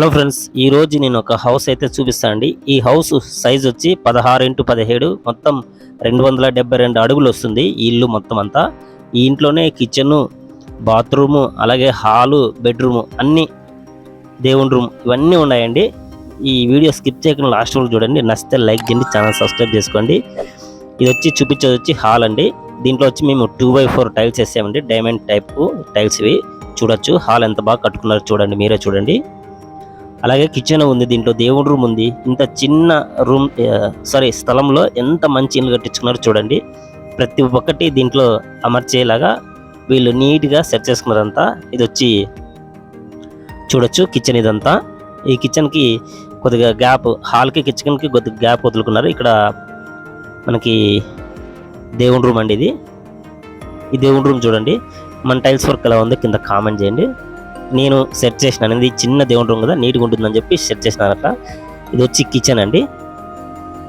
Hello friends ఈ రోజు నేను ఒక హౌస్ అయితే చూపిస్తాను అండి ఈ హౌస్ సైజ్ వచ్చి పదహారు ఇంటూ పదిహేడు మొత్తం రెండు వందల డెబ్బై రెండు అడుగులు వస్తుంది ఈ ఇల్లు మొత్తం అంతా. ఈ ఇంట్లోనే కిచెన్ బాత్రూము అలాగే హాలు బెడ్రూము అన్ని దేవుని రూమ్ ఇవన్నీ ఉన్నాయండి. ఈ వీడియో స్కిప్ చేయకుండా లాస్ట్ వరకు చూడండి. నచ్చితే లైక్ చేయండి ఛానల్ సబ్స్క్రైబ్ చేసుకోండి. ఇది వచ్చి చూపించేది వచ్చి హాల్ అండి. దీంట్లో వచ్చి మేము టూ బై ఫోర్ టైల్స్ వేసామండి. డైమండ్ టైప్ టైల్స్ ఇవి. చూడొచ్చు హాల్ ఎంత బాగా కట్టుకున్నారో చూడండి. మీరే చూడండి. అలాగే కిచెన్ ఉంది దీంట్లో దేవుడి రూమ్ ఉంది. ఇంత చిన్న రూమ్ సారీ స్థలంలో ఎంత మంచి ఇల్లు కట్టించుకున్నారో చూడండి. ప్రతి ఒక్కటి దీంట్లో అమర్చేలాగా వీళ్ళు నీట్గా సెట్ చేసుకున్నారంతా. ఇది వచ్చి చూడొచ్చు కిచెన్ ఇదంతా. ఈ కిచెన్కి కొద్దిగా గ్యాప్ హాల్కి కిచెన్కి కొద్దిగా గ్యాప్ వదులుకున్నారు. ఇక్కడ మనకి దేవుడి రూమ్ అండి ఇది. ఈ దేవుడి రూమ్ చూడండి. మన టైల్స్ వర్క్ ఎలా ఉందో కింద కామెంట్ చేయండి. నేను సెట్ చేసినాను ఇది చిన్న దేవుని రూమ్ కదా నీట్గా ఉంటుందని చెప్పి సెట్ చేసినాను అట్లా ఇది వచ్చి కిచెన్ అండి.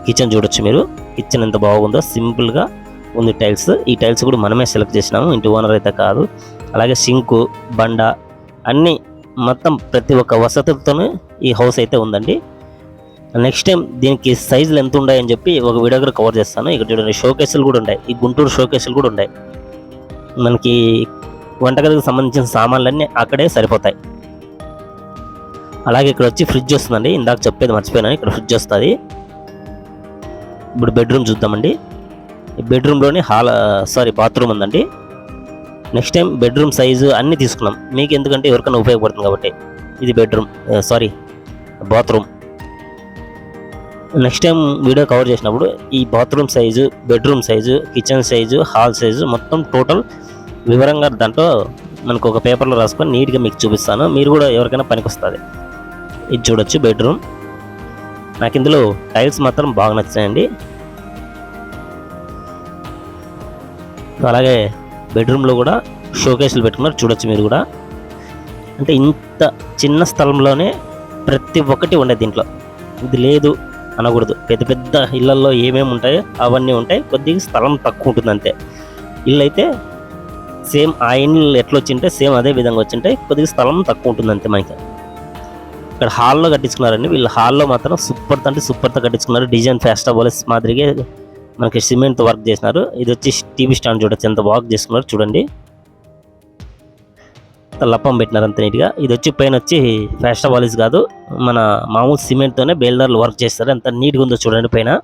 కిచెన్ చూడొచ్చు మీరు. కిచెన్ ఎంత బాగుందో సింపుల్గా ఉంది టైల్స్. ఈ టైల్స్ కూడా మనమే సెలెక్ట్ చేసినాము ఇంటి ఓనర్ అయితే కాదు. అలాగే సింకు బండ అన్నీ మొత్తం ప్రతి ఒక్క వసతులతోనే ఈ హౌస్ అయితే ఉందండి. నెక్స్ట్ టైం దీనికి సైజులు ఎంత ఉన్నాయని చెప్పి ఒక వీడియో కూడా కవర్ చేస్తాను. ఇక్కడ చూడండి షోకేసులు కూడా ఉన్నాయి. ఈ గుంటూరు షోకేసులు కూడా ఉన్నాయి. మనకి వంటగదికి సంబంధించిన సామాన్లన్నీ అక్కడే సరిపోతాయి. అలాగే ఇక్కడ వచ్చి ఫ్రిడ్జ్ వస్తుందండి. ఇందాక చెప్పేది మర్చిపోయినాను ఇక్కడ ఫ్రిడ్జ్ వస్తుంది. ఇప్పుడు బెడ్రూమ్ చూద్దామండి. ఈ బెడ్రూమ్లోని హాల్ సారీ బాత్రూమ్ ఉందండి. నెక్స్ట్ టైం బెడ్రూమ్ సైజు అన్నీ తీసుకున్నాం. మీకు ఎందుకంటే ఎవరికైనా ఉపయోగపడుతుంది కాబట్టి. ఇది bedroom sorry bathroom. Next time video cover చేసినప్పుడు ఈ bathroom size bedroom size kitchen size hall size మొత్తం టోటల్ వివరంగా దాంట్లో మనకు ఒక పేపర్లో రాసుకొని నీట్గా మీకు చూపిస్తాను. మీరు కూడా ఎవరికైనా పనికొస్తుంది ఇది చూడొచ్చు బెడ్రూమ్. నాకు ఇందులో టైల్స్ మాత్రం బాగా నచ్చాయండి. అలాగే బెడ్రూమ్లో కూడా షోకేసులు పెట్టుకున్నారు చూడొచ్చు మీరు కూడా. అంటే ఇంత చిన్న స్థలంలోనే ప్రతి ఒక్కటి ఉండే దీంట్లో. ఇది లేదు అనకూడదు. పెద్ద పెద్ద ఇళ్ళల్లో ఏమేమి ఉంటాయో అవన్నీ ఉంటాయి. కొద్దిగా స్థలం తక్కువ ఉంటుంది అంతే ఇల్లు అయితే సేమ్ ఆ ఎట్లా వచ్చింటే సేమ్ అదే విధంగా వచ్చింటే కొద్దిగా స్థలం తక్కువ ఉంటుంది అంతే మనకి. ఇక్కడ హాల్లో కట్టించుకున్నారండి. వీళ్ళు హాల్లో మాత్రం సూపర్ అంటే సూపర్తో కట్టించుకున్నారు. డిజైన్ ఫెస్టివల్స్ మాదిరిగా మనకి సిమెంట్తో వర్క్ చేసినారు. ఇది వచ్చి టీవీ స్టాండ్ చూడొచ్చు. ఎంత వర్క్ చేసుకున్నారు చూడండి. లప్పం పెట్టినారు అంత నీట్గా. ఇది వచ్చి పైన వచ్చి ఫెస్టివల్స్ కాదు. మన మామూలు సిమెంట్తోనే బేల్దార్లు వర్క్ చేస్తారు. ఎంత నీట్గా ఉందో చూడండి పైన.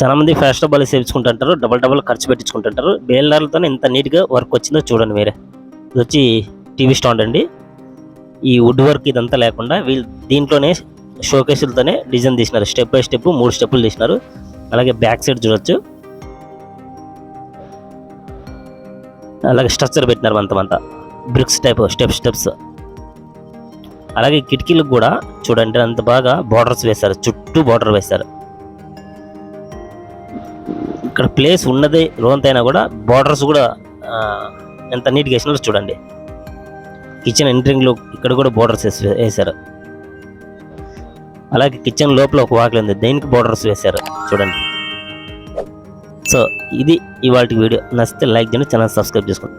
చాలా మంది ఫెస్టివల్ సేపించుకుంటుంటారు డబల్ డబల్ ఖర్చు పెట్టించుకుంటుంటారు. బేల్దార్లతోనే ఎంత నీట్గా వర్క్ వచ్చిందో చూడండి మీరే. ఇది వచ్చి టీవీ స్టాండ్ అండి. ఈ వుడ్ వర్క్ ఇదంతా లేకుండా వీళ్ళు దీంట్లోనే షోకేసులతోనే డిజైన్ తీసినారు. స్టెప్ బై స్టెప్ మూడు స్టెప్పులు తీసినారు. అలాగే బ్యాక్ సైడ్ చూడొచ్చు. అలాగే స్ట్రక్చర్ పెట్టినారు అంతమంతా బ్రిక్స్ టైప్ స్టెప్ స్టెప్స్ అలాగే కిటికీలకు కూడా చూడండి అంత బాగా బార్డర్స్ వేశారు. చుట్టూ బార్డర్ వేశారు. ఇక్కడ ప్లేస్ ఉన్నది లోంతైనా కూడా బార్డర్స్ కూడా ఎంత నీట్గా వేసినారో చూడండి. కిచెన్ ఎంట్రింగ్లో ఇక్కడ కూడా బోర్డర్స్ వేశారు. అలాగే కిచెన్ లోపల ఒక వాకిలి ఉంది దేనికి బోర్డర్స్ వేశారు చూడండి. సో ఇది ఇవాళ వీడియో. నచ్చితే లైక్ చేయండి ఛానల్ సబ్స్క్రైబ్ చేసుకోండి.